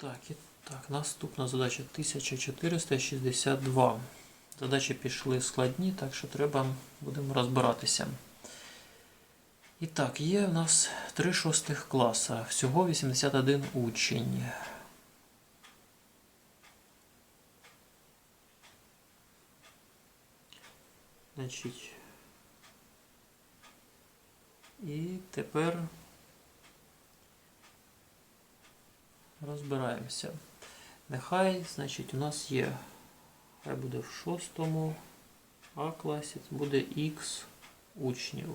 Так, і так, наступна задача 1462. Задачі пішли складні, так що треба будемо розбиратися. І так, є в нас три шостих класа, всього 81 учень. Значить. І тепер розбираємося. Нехай, значить, у нас є, хай буде в шостому А класі, це буде Х учнів.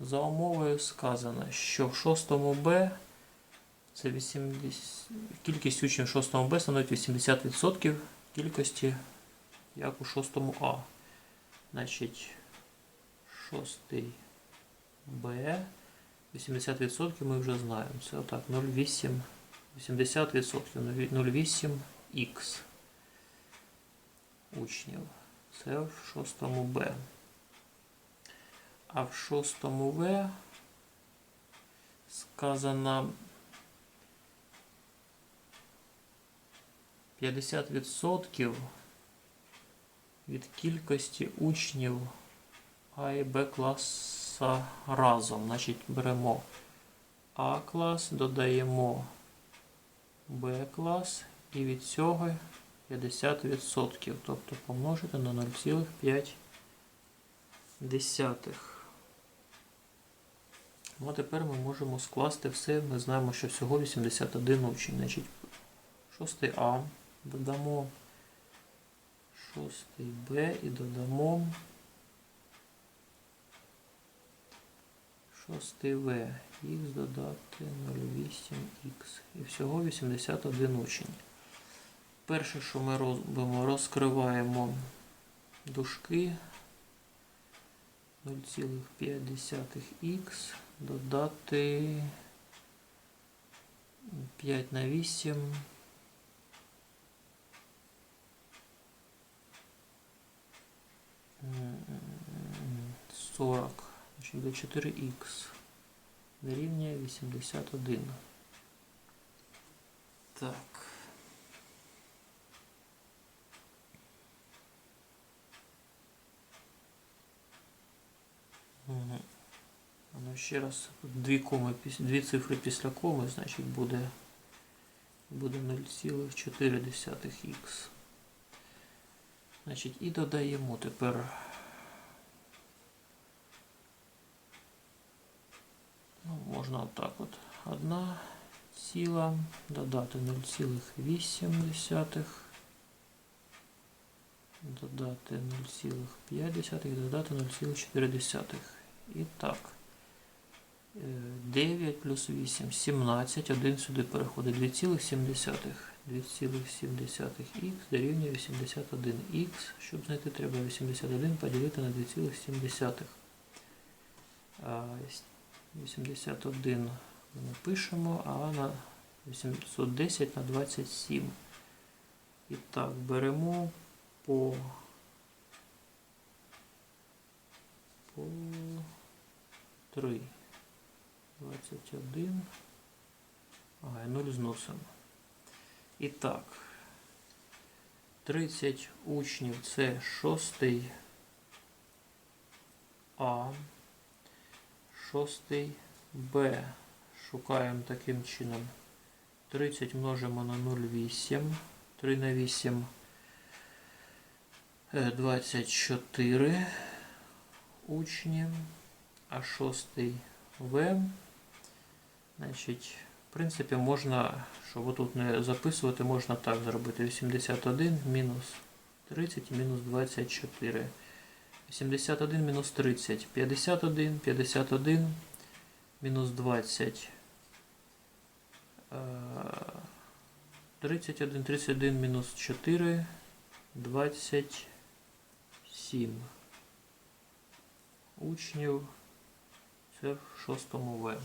За умовою сказано, що в шостому Б це 80, кількість учнів в шостому Б становить 80% кількості, як у шостому А. Значить, шостий Б 80% ми вже знаємо. Це отак 0,8. 80% 0,8х учнів. Це в шостому Б. А в шостому В сказано 50% від кількості учнів А і Б класа разом. Значить, беремо А клас, додаємо Б клас і від цього 50%. Тобто помножити на 0,5. Ну, тепер ми можемо скласти все. Ми знаємо, що всього 81 учень. Значить, 6 А додамо 6 Б і додамо 6 В. Х додати 0,8х. І всього 81 учень. Перше, що ми робимо, розкриваємо дужки 0,5х додати 5 на 8. М, 40, значить буде 4х дорівнює 81. Так. Мгм. Ну, ще раз, дві, коми, дві цифри після коми, значить буде, буде 0,4х. Значить, і додаємо тепер. Ну, можна отак от. Одна ціла, додати 0,8, додати 0,5 додати 0,4. І так. Е, 9 плюс 8, 17, 1 сюди переходить 2,7. 2,7х дорівнює 81х. Щоб знайти, треба 81 поділити на 2,7. А, 81 ми напишемо, а на 810 на 27. І так, беремо по, по 3. 21. Ага, і 0 зносимо. І так, 30 учнів це 6 А, 6 Б. Шукаємо таким чином. 30 множимо на 0,8. 3 на 8 е, 24 учні. А 6 В. Значить, в принципі, можна, щоб отут не записувати, можна так зробити. 81 мінус 30 мінус 24. 81 мінус 30. 51, 51 мінус 20. Е, 31, 31 мінус 4, 27 учнів. Це в шостому В.